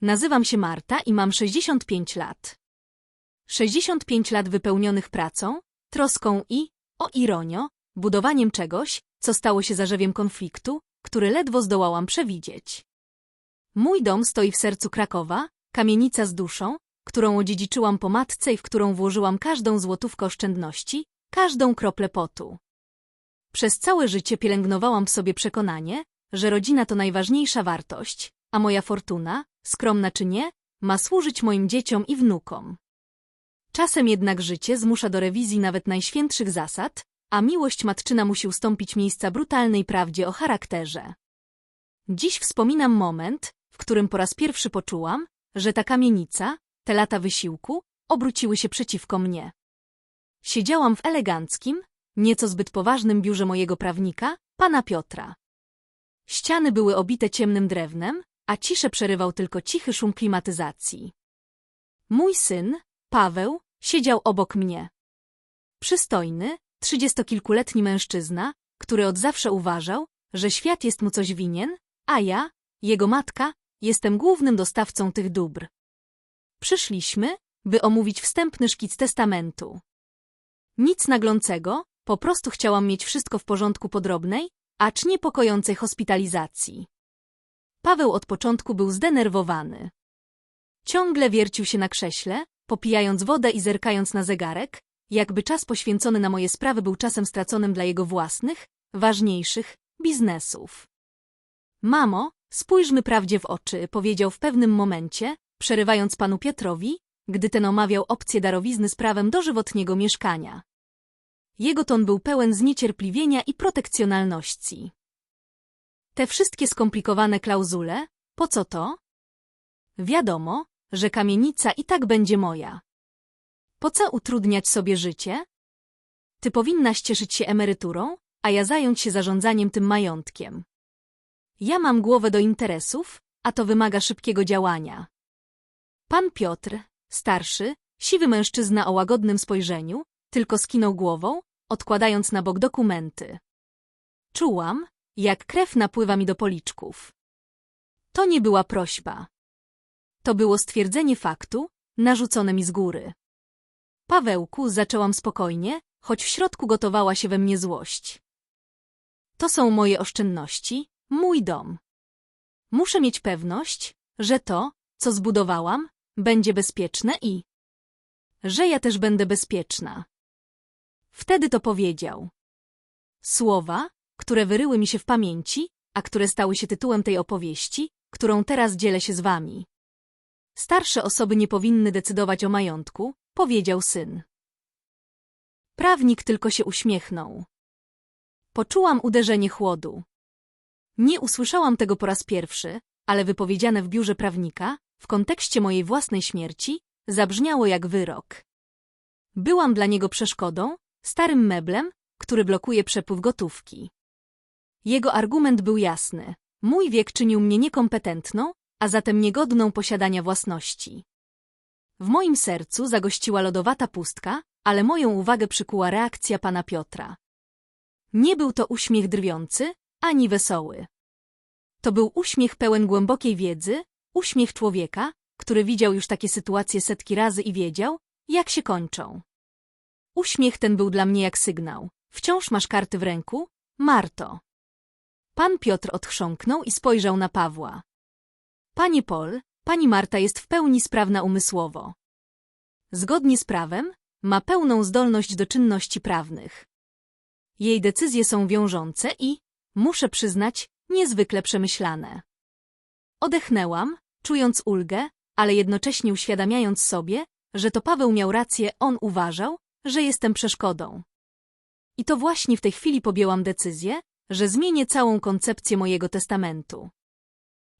Nazywam się Marta i mam 65 lat. 65 lat wypełnionych pracą, troską i, o ironio, budowaniem czegoś, co stało się zarzewiem konfliktu, który ledwo zdołałam przewidzieć. Mój dom stoi w sercu Krakowa, kamienica z duszą, którą odziedziczyłam po matce i w którą włożyłam każdą złotówkę oszczędności, każdą kroplę potu. Przez całe życie pielęgnowałam w sobie przekonanie, że rodzina to najważniejsza wartość, a moja fortuna, skromna czy nie, ma służyć moim dzieciom i wnukom. Czasem jednak życie zmusza do rewizji nawet najświętszych zasad, a miłość matczyna musi ustąpić miejsca brutalnej prawdzie o charakterze. Dziś wspominam moment, w którym po raz pierwszy poczułam, że ta kamienica, te lata wysiłku, obróciły się przeciwko mnie. Siedziałam w eleganckim, nieco zbyt poważnym biurze mojego prawnika, pana Piotra. Ściany były obite ciemnym drewnem, a ciszę przerywał tylko cichy szum klimatyzacji. Mój syn, Paweł, siedział obok mnie. Przystojny, trzydziestokilkuletni mężczyzna, który od zawsze uważał, że świat jest mu coś winien, a ja, jego matka, jestem głównym dostawcą tych dóbr. Przyszliśmy, by omówić wstępny szkic testamentu. Nic naglącego, po prostu chciałam mieć wszystko w porządku podrobnej, acz niepokojącej hospitalizacji. Paweł od początku był zdenerwowany. Ciągle wiercił się na krześle, popijając wodę i zerkając na zegarek, jakby czas poświęcony na moje sprawy był czasem straconym dla jego własnych, ważniejszych, biznesów. Mamo, spójrzmy prawdzie w oczy, powiedział w pewnym momencie, przerywając panu Piotrowi, gdy ten omawiał opcję darowizny z prawem dożywotniego mieszkania. Jego ton był pełen zniecierpliwienia i protekcjonalności. Te wszystkie skomplikowane klauzule, po co to? Wiadomo, że kamienica i tak będzie moja. Po co utrudniać sobie życie? Ty powinnaś cieszyć się emeryturą, a ja zająć się zarządzaniem tym majątkiem. Ja mam głowę do interesów, a to wymaga szybkiego działania. Pan Piotr, starszy, siwy mężczyzna o łagodnym spojrzeniu, tylko skinął głową, odkładając na bok dokumenty. Czułam, jak krew napływa mi do policzków. To nie była prośba. To było stwierdzenie faktu, narzucone mi z góry. Pawełku, zaczęłam spokojnie, choć w środku gotowała się we mnie złość. To są moje oszczędności, mój dom. Muszę mieć pewność, że to, co zbudowałam, będzie bezpieczne i że ja też będę bezpieczna. Wtedy to powiedział. Słowa, które wyryły mi się w pamięci, a które stały się tytułem tej opowieści, którą teraz dzielę się z wami. Starsze osoby nie powinny decydować o majątku, powiedział syn. Prawnik tylko się uśmiechnął. Poczułam uderzenie chłodu. Nie usłyszałam tego po raz pierwszy, ale wypowiedziane w biurze prawnika, w kontekście mojej własnej śmierci, zabrzmiało jak wyrok. Byłam dla niego przeszkodą, starym meblem, który blokuje przepływ gotówki. Jego argument był jasny. Mój wiek czynił mnie niekompetentną, a zatem niegodną posiadania własności. W moim sercu zagościła lodowata pustka, ale moją uwagę przykuła reakcja pana Piotra. Nie był to uśmiech drwiący, ani wesoły. To był uśmiech pełen głębokiej wiedzy, uśmiech człowieka, który widział już takie sytuacje setki razy i wiedział, jak się kończą. Uśmiech ten był dla mnie jak sygnał. Wciąż masz karty w ręku? Marto. Pan Piotr odchrząknął i spojrzał na Pawła. Panie Pol, pani Marta jest w pełni sprawna umysłowo. Zgodnie z prawem, ma pełną zdolność do czynności prawnych. Jej decyzje są wiążące i, muszę przyznać, niezwykle przemyślane. Odechnęłam, czując ulgę, ale jednocześnie uświadamiając sobie, że to Paweł miał rację, on uważał, że jestem przeszkodą. I to właśnie w tej chwili podjęłam decyzję, że zmienię całą koncepcję mojego testamentu.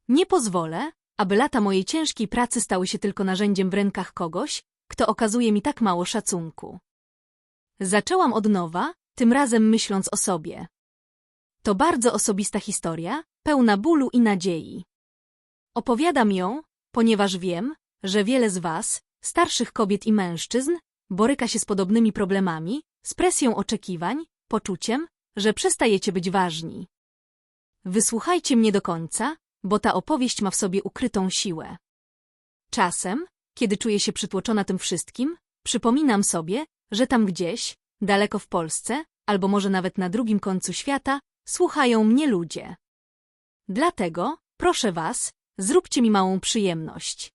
Nie pozwolę, aby lata mojej ciężkiej pracy stały się tylko narzędziem w rękach kogoś, kto okazuje mi tak mało szacunku. Zaczęłam od nowa, tym razem myśląc o sobie. To bardzo osobista historia, pełna bólu i nadziei. Opowiadam ją, ponieważ wiem, że wiele z Was, starszych kobiet i mężczyzn, boryka się z podobnymi problemami, z presją oczekiwań, poczuciem, że przestajecie być ważni. Wysłuchajcie mnie do końca, bo ta opowieść ma w sobie ukrytą siłę. Czasem, kiedy czuję się przytłoczona tym wszystkim, przypominam sobie, że tam gdzieś, daleko w Polsce, albo może nawet na drugim końcu świata, słuchają mnie ludzie. Dlatego, proszę was, zróbcie mi małą przyjemność.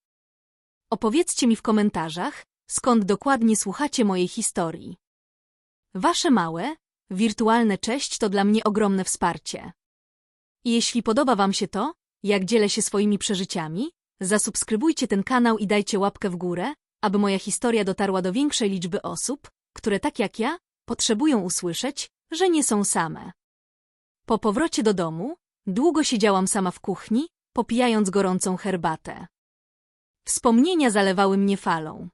Opowiedzcie mi w komentarzach, skąd dokładnie słuchacie mojej historii. Wasze małe, wirtualne cześć to dla mnie ogromne wsparcie. Jeśli podoba wam się to, jak dzielę się swoimi przeżyciami, zasubskrybujcie ten kanał i dajcie łapkę w górę, aby moja historia dotarła do większej liczby osób, które tak jak ja, potrzebują usłyszeć, że nie są same. Po powrocie do domu, długo siedziałam sama w kuchni, popijając gorącą herbatę. Wspomnienia zalewały mnie falą.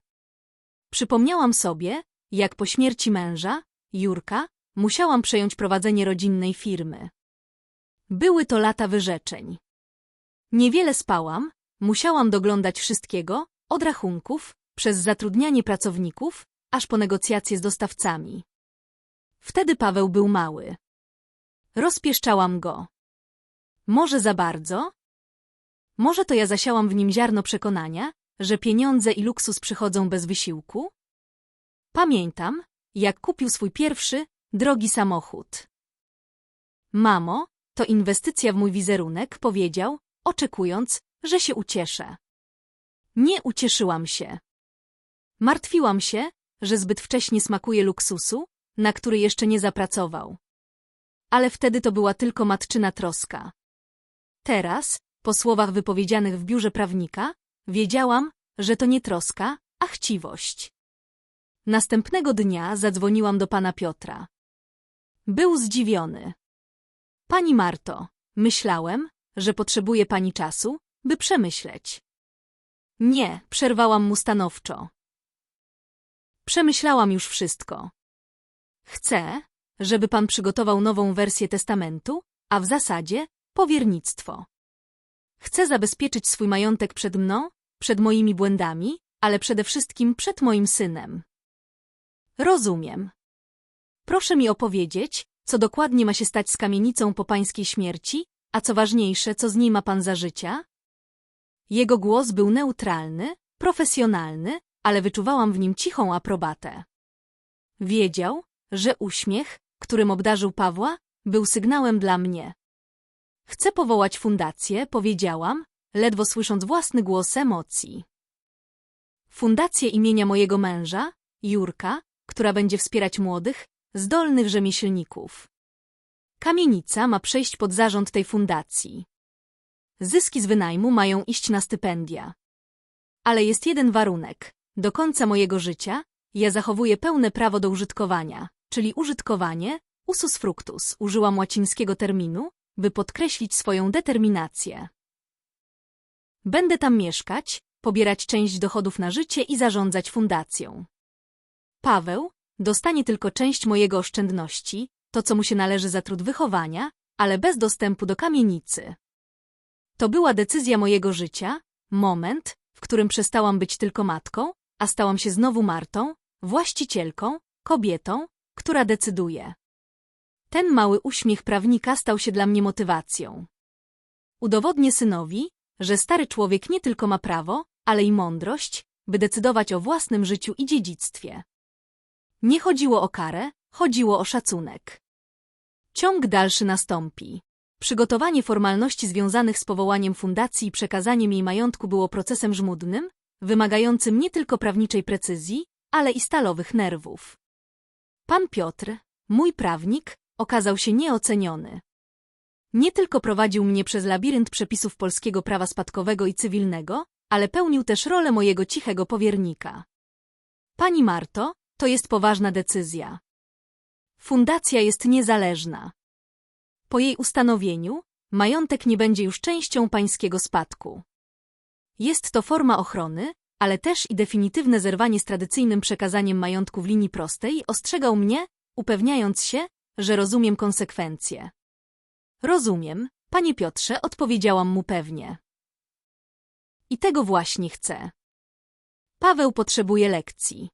Przypomniałam sobie, jak po śmierci męża, Jurka, musiałam przejąć prowadzenie rodzinnej firmy. Były to lata wyrzeczeń. Niewiele spałam, musiałam doglądać wszystkiego, od rachunków, przez zatrudnianie pracowników, aż po negocjacje z dostawcami. Wtedy Paweł był mały. Rozpieszczałam go. Może za bardzo? Może to ja zasiałam w nim ziarno przekonania, że pieniądze i luksus przychodzą bez wysiłku? Pamiętam, jak kupił swój pierwszy, drogi samochód. Mamo, to inwestycja w mój wizerunek, powiedział, oczekując, że się ucieszę. Nie ucieszyłam się. Martwiłam się, że zbyt wcześnie smakuje luksusu, na który jeszcze nie zapracował. Ale wtedy to była tylko matczyna troska. Teraz, po słowach wypowiedzianych w biurze prawnika, wiedziałam, że to nie troska, a chciwość. Następnego dnia zadzwoniłam do pana Piotra. Był zdziwiony. Pani Marto, myślałem, że potrzebuje pani czasu, by przemyśleć. Nie, przerwałam mu stanowczo. Przemyślałam już wszystko. Chcę, żeby pan przygotował nową wersję testamentu, a w zasadzie powiernictwo. Chcę zabezpieczyć swój majątek przed mną, przed moimi błędami, ale przede wszystkim przed moim synem. Rozumiem. Proszę mi opowiedzieć, co dokładnie ma się stać z kamienicą po pańskiej śmierci, a co ważniejsze, co z niej ma pan za życia? Jego głos był neutralny, profesjonalny, ale wyczuwałam w nim cichą aprobatę. Wiedział, że uśmiech, którym obdarzył Pawła, był sygnałem dla mnie. Chcę powołać fundację, powiedziałam, ledwo słysząc własny głos emocji. Fundację imienia mojego męża, Jurka, która będzie wspierać młodych, zdolnych rzemieślników. Kamienica ma przejść pod zarząd tej fundacji. Zyski z wynajmu mają iść na stypendia. Ale jest jeden warunek. Do końca mojego życia ja zachowuję pełne prawo do użytkowania, czyli użytkowanie, usus fructus, użyłam łacińskiego terminu, by podkreślić swoją determinację. Będę tam mieszkać, pobierać część dochodów na życie i zarządzać fundacją. Paweł dostanie tylko część mojego oszczędności, to co mu się należy za trud wychowania, ale bez dostępu do kamienicy. To była decyzja mojego życia, moment, w którym przestałam być tylko matką, a stałam się znowu Martą, właścicielką, kobietą, która decyduje. Ten mały uśmiech prawnika stał się dla mnie motywacją. Udowodnię synowi, że stary człowiek nie tylko ma prawo, ale i mądrość, by decydować o własnym życiu i dziedzictwie. Nie chodziło o karę, chodziło o szacunek. Ciąg dalszy nastąpi. Przygotowanie formalności związanych z powołaniem fundacji i przekazaniem jej majątku było procesem żmudnym, wymagającym nie tylko prawniczej precyzji, ale i stalowych nerwów. Pan Piotr, mój prawnik, okazał się nieoceniony. Nie tylko prowadził mnie przez labirynt przepisów polskiego prawa spadkowego i cywilnego, ale pełnił też rolę mojego cichego powiernika. Pani Marto, to jest poważna decyzja. Fundacja jest niezależna. Po jej ustanowieniu, majątek nie będzie już częścią pańskiego spadku. Jest to forma ochrony, ale też i definitywne zerwanie z tradycyjnym przekazaniem majątku w linii prostej, ostrzegał mnie, upewniając się, że rozumiem konsekwencje. Rozumiem, panie Piotrze, odpowiedziałam mu pewnie. I tego właśnie chcę. Paweł potrzebuje lekcji.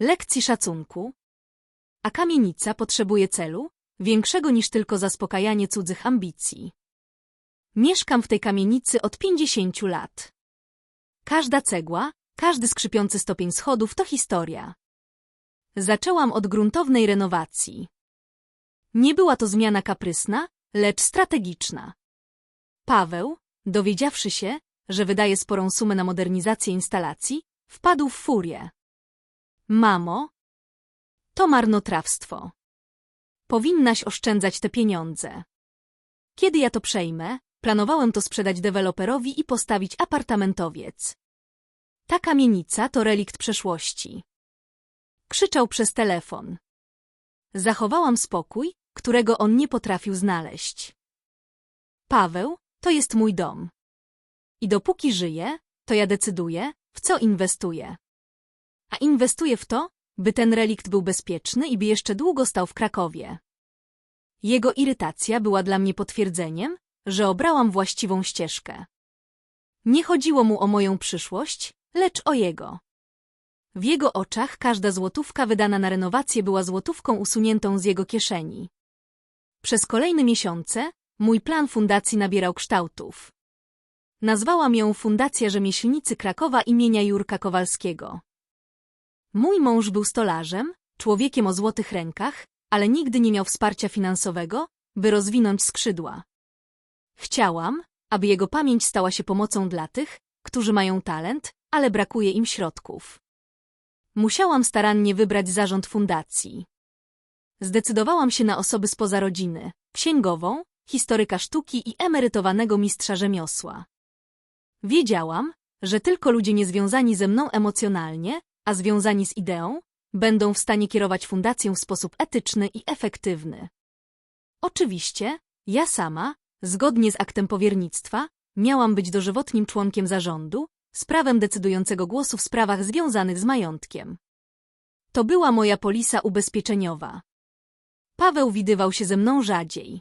Lekcji szacunku. A kamienica potrzebuje celu, większego niż tylko zaspokajanie cudzych ambicji. Mieszkam w tej kamienicy od pięćdziesięciu lat. Każda cegła, każdy skrzypiący stopień schodów to historia. Zaczęłam od gruntownej renowacji. Nie była to zmiana kaprysna, lecz strategiczna. Paweł, dowiedziawszy się, że wydaje sporą sumę na modernizację instalacji, wpadł w furię. Mamo, to marnotrawstwo. Powinnaś oszczędzać te pieniądze. Kiedy ja to przejmę, planowałem to sprzedać deweloperowi i postawić apartamentowiec. Ta kamienica to relikt przeszłości. Krzyczał przez telefon. Zachowałam spokój, którego on nie potrafił znaleźć. Paweł, to jest mój dom. I dopóki żyję, to ja decyduję, w co inwestuję. A inwestuję w to, by ten relikt był bezpieczny i by jeszcze długo stał w Krakowie. Jego irytacja była dla mnie potwierdzeniem, że obrałam właściwą ścieżkę. Nie chodziło mu o moją przyszłość, lecz o jego. W jego oczach każda złotówka wydana na renowację była złotówką usuniętą z jego kieszeni. Przez kolejne miesiące mój plan fundacji nabierał kształtów. Nazwałam ją Fundacja Rzemieślnicy Krakowa imienia Jurka Kowalskiego. Mój mąż był stolarzem, człowiekiem o złotych rękach, ale nigdy nie miał wsparcia finansowego, by rozwinąć skrzydła. Chciałam, aby jego pamięć stała się pomocą dla tych, którzy mają talent, ale brakuje im środków. Musiałam starannie wybrać zarząd fundacji. Zdecydowałam się na osoby spoza rodziny, księgową, historyka sztuki i emerytowanego mistrza rzemiosła. Wiedziałam, że tylko ludzie niezwiązani ze mną emocjonalnie, a związani z ideą, będą w stanie kierować fundacją w sposób etyczny i efektywny. Oczywiście, ja sama, zgodnie z aktem powiernictwa, miałam być dożywotnim członkiem zarządu, z prawem decydującego głosu w sprawach związanych z majątkiem. To była moja polisa ubezpieczeniowa. Paweł widywał się ze mną rzadziej.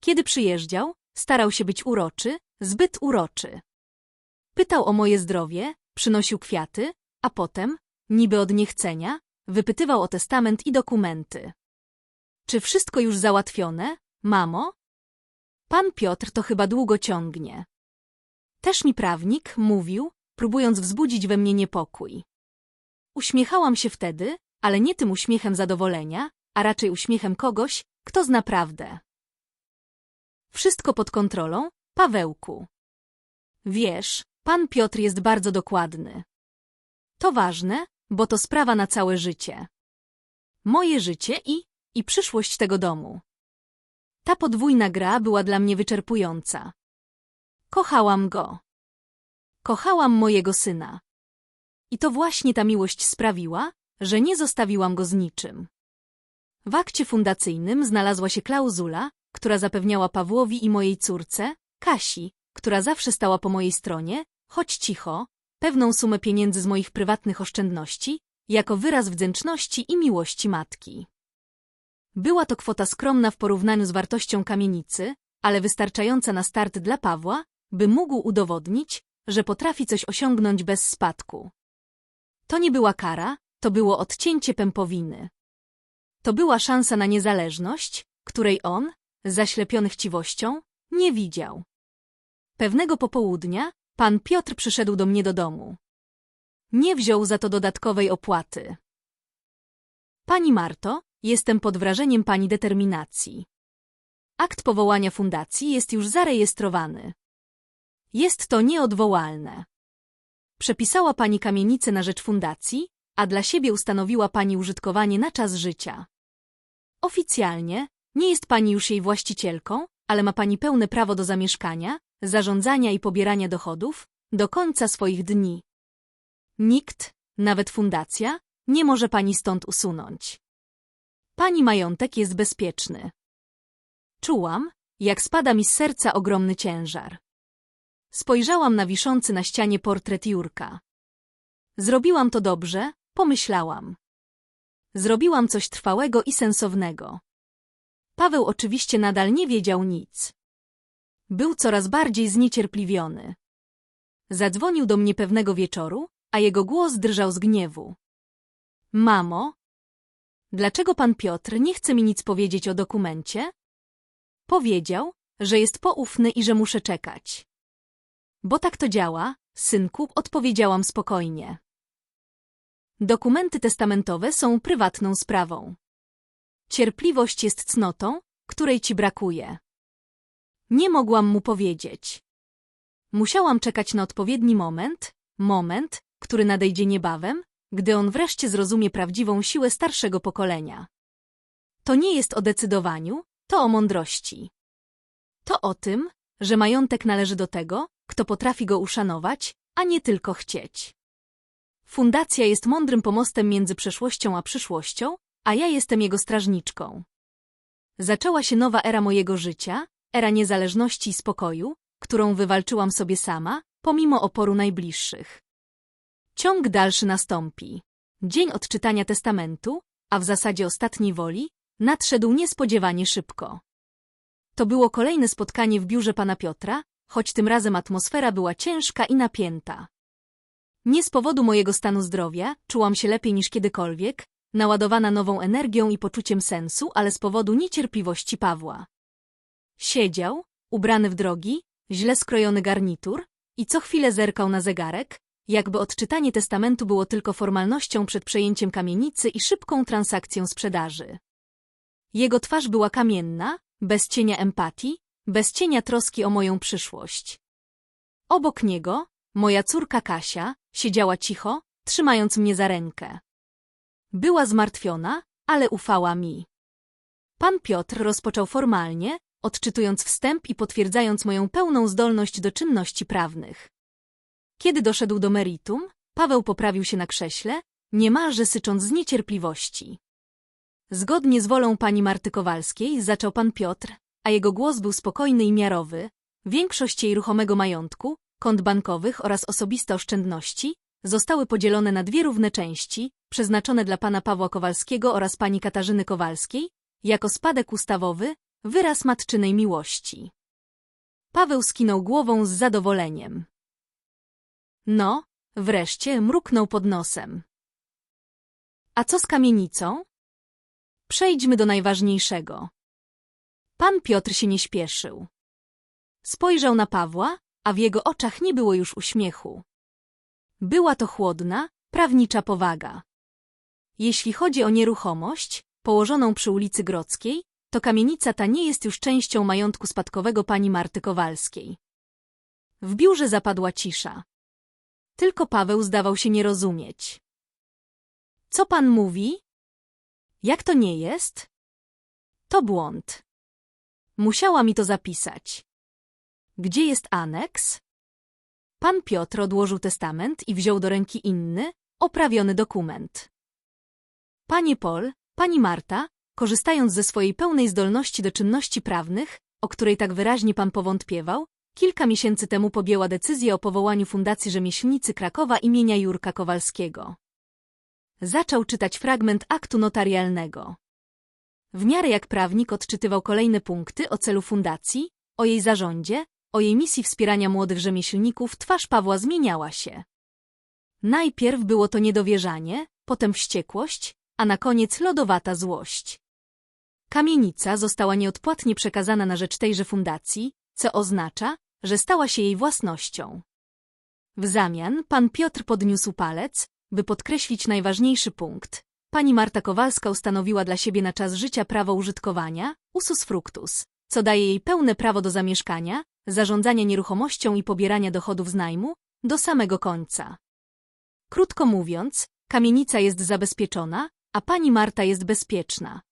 Kiedy przyjeżdżał, starał się być uroczy, zbyt uroczy. Pytał o moje zdrowie, przynosił kwiaty, a potem, niby od niechcenia, wypytywał o testament i dokumenty. Czy wszystko już załatwione, mamo? Pan Piotr to chyba długo ciągnie. Też mi prawnik mówił, próbując wzbudzić we mnie niepokój. Uśmiechałam się wtedy, ale nie tym uśmiechem zadowolenia, a raczej uśmiechem kogoś, kto zna prawdę. Wszystko pod kontrolą, Pawełku. Wiesz, pan Piotr jest bardzo dokładny. To ważne, bo to sprawa na całe życie. Moje życie i, i przyszłość tego domu. Ta podwójna gra była dla mnie wyczerpująca. Kochałam go. Kochałam mojego syna. I to właśnie ta miłość sprawiła, że nie zostawiłam go z niczym. W akcie fundacyjnym znalazła się klauzula, która zapewniała Pawłowi i mojej córce, Kasi, która zawsze stała po mojej stronie, choć cicho, pewną sumę pieniędzy z moich prywatnych oszczędności, jako wyraz wdzięczności i miłości matki. Była to kwota skromna w porównaniu z wartością kamienicy, ale wystarczająca na start dla Pawła, by mógł udowodnić, że potrafi coś osiągnąć bez spadku. To nie była kara, to było odcięcie pępowiny. To była szansa na niezależność, której on, zaślepiony chciwością, nie widział. Pewnego popołudnia pan Piotr przyszedł do mnie do domu. Nie wziął za to dodatkowej opłaty. Pani Marto, jestem pod wrażeniem pani determinacji. Akt powołania fundacji jest już zarejestrowany. Jest to nieodwołalne. Przepisała pani kamienicę na rzecz fundacji, a dla siebie ustanowiła pani użytkowanie na czas życia. Oficjalnie nie jest pani już jej właścicielką, ale ma pani pełne prawo do zamieszkania, zarządzania i pobierania dochodów do końca swoich dni. Nikt, nawet fundacja, nie może pani stąd usunąć. Pani majątek jest bezpieczny. Czułam, jak spada mi z serca ogromny ciężar. Spojrzałam na wiszący na ścianie portret Jurka. Zrobiłam to dobrze, pomyślałam. Zrobiłam coś trwałego i sensownego. Paweł oczywiście nadal nie wiedział nic. Był coraz bardziej zniecierpliwiony. Zadzwonił do mnie pewnego wieczoru, a jego głos drżał z gniewu. Mamo, dlaczego pan Piotr nie chce mi nic powiedzieć o dokumencie? Powiedział, że jest poufny i że muszę czekać. Bo tak to działa, synku, odpowiedziałam spokojnie. Dokumenty testamentowe są prywatną sprawą. Cierpliwość jest cnotą, której ci brakuje. Nie mogłam mu powiedzieć. Musiałam czekać na odpowiedni moment, moment, który nadejdzie niebawem, gdy on wreszcie zrozumie prawdziwą siłę starszego pokolenia. To nie jest o decydowaniu, to o mądrości. To o tym, że majątek należy do tego, kto potrafi go uszanować, a nie tylko chcieć. Fundacja jest mądrym pomostem między przeszłością a przyszłością, a ja jestem jego strażniczką. Zaczęła się nowa era mojego życia, era niezależności i spokoju, którą wywalczyłam sobie sama, pomimo oporu najbliższych. Ciąg dalszy nastąpi. Dzień odczytania testamentu, a w zasadzie ostatniej woli, nadszedł niespodziewanie szybko. To było kolejne spotkanie w biurze pana Piotra, choć tym razem atmosfera była ciężka i napięta. Nie z powodu mojego stanu zdrowia, czułam się lepiej niż kiedykolwiek, naładowana nową energią i poczuciem sensu, ale z powodu niecierpliwości Pawła. Siedział, ubrany w drogi, źle skrojony garnitur i co chwilę zerkał na zegarek, jakby odczytanie testamentu było tylko formalnością przed przejęciem kamienicy i szybką transakcją sprzedaży. Jego twarz była kamienna, bez cienia empatii, bez cienia troski o moją przyszłość. Obok niego, moja córka Kasia, siedziała cicho, trzymając mnie za rękę. Była zmartwiona, ale ufała mi. Pan Piotr rozpoczął formalnie, odczytując wstęp i potwierdzając moją pełną zdolność do czynności prawnych. Kiedy doszedł do meritum, Paweł poprawił się na krześle, niemalże sycząc z niecierpliwości. Zgodnie z wolą pani Marty Kowalskiej zaczął pan Piotr, a jego głos był spokojny i miarowy. Większość jej ruchomego majątku, kont bankowych oraz osobiste oszczędności zostały podzielone na dwie równe części, przeznaczone dla pana Pawła Kowalskiego oraz pani Katarzyny Kowalskiej, jako spadek ustawowy, wyraz matczynej miłości. Paweł skinął głową z zadowoleniem. No, wreszcie mruknął pod nosem. A co z kamienicą? Przejdźmy do najważniejszego. Pan Piotr się nie śpieszył. Spojrzał na Pawła, a w jego oczach nie było już uśmiechu. Była to chłodna, prawnicza powaga. Jeśli chodzi o nieruchomość, położoną przy ulicy Grodzkiej, to kamienica ta nie jest już częścią majątku spadkowego pani Marty Kowalskiej. W biurze zapadła cisza. Tylko Paweł zdawał się nie rozumieć. Co pan mówi? Jak to nie jest? To błąd. Musiała mi to zapisać. Gdzie jest aneks? Pan Piotr odłożył testament i wziął do ręki inny, oprawiony dokument. Panie Pol, pani Marta, korzystając ze swojej pełnej zdolności do czynności prawnych, o której tak wyraźnie pan powątpiewał, kilka miesięcy temu podjęła decyzję o powołaniu Fundacji Rzemieślnicy Krakowa imienia Jurka Kowalskiego. Zaczął czytać fragment aktu notarialnego. W miarę jak prawnik odczytywał kolejne punkty o celu fundacji, o jej zarządzie, o jej misji wspierania młodych rzemieślników, twarz Pawła zmieniała się. Najpierw było to niedowierzanie, potem wściekłość, a na koniec lodowata złość. Kamienica została nieodpłatnie przekazana na rzecz tejże fundacji, co oznacza, że stała się jej własnością. W zamian pan Piotr podniósł palec, by podkreślić najważniejszy punkt. Pani Marta Kowalska ustanowiła dla siebie na czas życia prawo użytkowania, usus fructus, co daje jej pełne prawo do zamieszkania, zarządzania nieruchomością i pobierania dochodów z najmu, do samego końca. Krótko mówiąc, kamienica jest zabezpieczona, a pani Marta jest bezpieczna.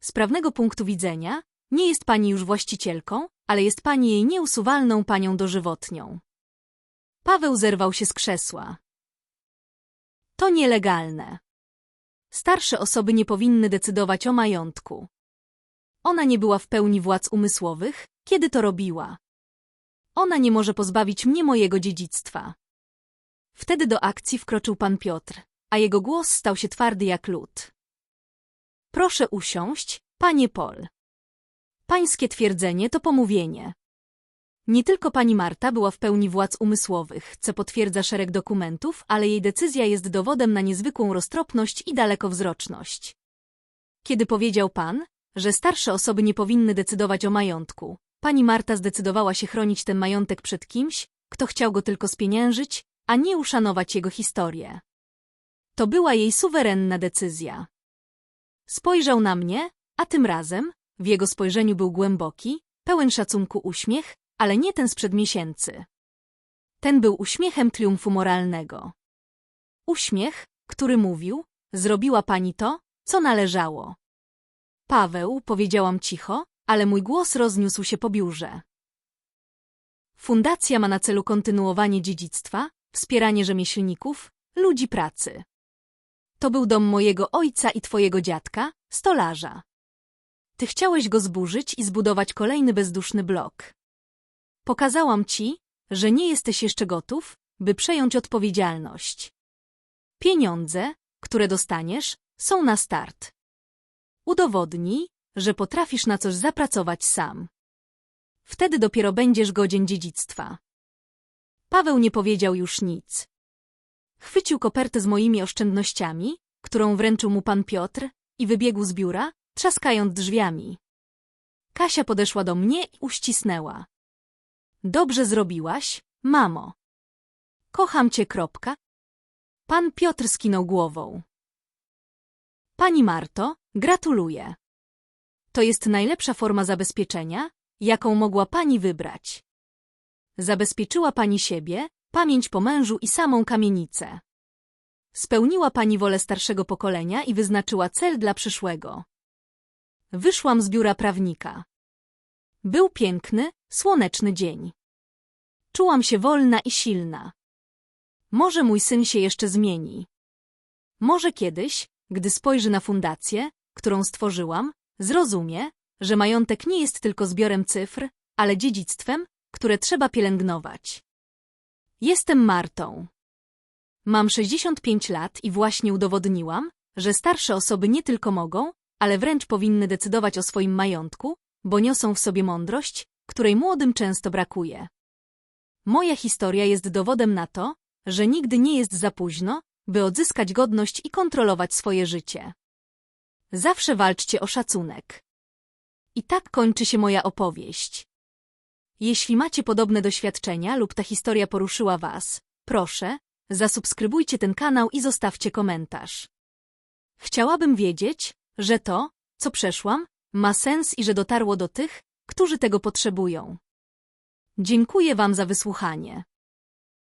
Z prawnego punktu widzenia, nie jest pani już właścicielką, ale jest pani jej nieusuwalną panią dożywotnią. Paweł zerwał się z krzesła. To nielegalne. Starsze osoby nie powinny decydować o majątku. Ona nie była w pełni władz umysłowych, kiedy to robiła. Ona nie może pozbawić mnie mojego dziedzictwa. Wtedy do akcji wkroczył pan Piotr, a jego głos stał się twardy jak lód. Proszę usiąść, panie Pol. Pańskie twierdzenie to pomówienie. Nie tylko pani Marta była w pełni władz umysłowych, co potwierdza szereg dokumentów, ale jej decyzja jest dowodem na niezwykłą roztropność i dalekowzroczność. Kiedy powiedział pan, że starsze osoby nie powinny decydować o majątku, pani Marta zdecydowała się chronić ten majątek przed kimś, kto chciał go tylko spieniężyć, a nie uszanować jego historię. To była jej suwerenna decyzja. Spojrzał na mnie, a tym razem w jego spojrzeniu był głęboki, pełen szacunku uśmiech, ale nie ten sprzed miesięcy. Ten był uśmiechem triumfu moralnego. Uśmiech, który mówił, zrobiła pani to, co należało. Paweł, powiedziałam cicho, ale mój głos rozniósł się po biurze. Fundacja ma na celu kontynuowanie dziedzictwa, wspieranie rzemieślników, ludzi pracy. To był dom mojego ojca i twojego dziadka, stolarza. Ty chciałeś go zburzyć i zbudować kolejny bezduszny blok. Pokazałam ci, że nie jesteś jeszcze gotów, by przejąć odpowiedzialność. Pieniądze, które dostaniesz, są na start. Udowodnij, że potrafisz na coś zapracować sam. Wtedy dopiero będziesz godzien dziedzictwa. Paweł nie powiedział już nic. Chwycił kopertę z moimi oszczędnościami, którą wręczył mu pan Piotr, i wybiegł z biura, trzaskając drzwiami. Kasia podeszła do mnie i uścisnęła. Dobrze zrobiłaś, mamo. Kocham cię, kropka. Pan Piotr skinął głową. Pani Marto, gratuluję. To jest najlepsza forma zabezpieczenia, jaką mogła pani wybrać. Zabezpieczyła pani siebie, pamięć po mężu i samą kamienicę. Spełniła pani wolę starszego pokolenia i wyznaczyła cel dla przyszłego. Wyszłam z biura prawnika. Był piękny, słoneczny dzień. Czułam się wolna i silna. Może mój syn się jeszcze zmieni. Może kiedyś, gdy spojrzy na fundację, którą stworzyłam, zrozumie, że majątek nie jest tylko zbiorem cyfr, ale dziedzictwem, które trzeba pielęgnować. Jestem Martą. Mam 65 lat i właśnie udowodniłam, że starsze osoby nie tylko mogą, ale wręcz powinny decydować o swoim majątku, bo niosą w sobie mądrość, której młodym często brakuje. Moja historia jest dowodem na to, że nigdy nie jest za późno, by odzyskać godność i kontrolować swoje życie. Zawsze walczcie o szacunek. I tak kończy się moja opowieść. Jeśli macie podobne doświadczenia lub ta historia poruszyła Was, proszę, zasubskrybujcie ten kanał i zostawcie komentarz. Chciałabym wiedzieć, że to, co przeszłam, ma sens i że dotarło do tych, którzy tego potrzebują. Dziękuję Wam za wysłuchanie.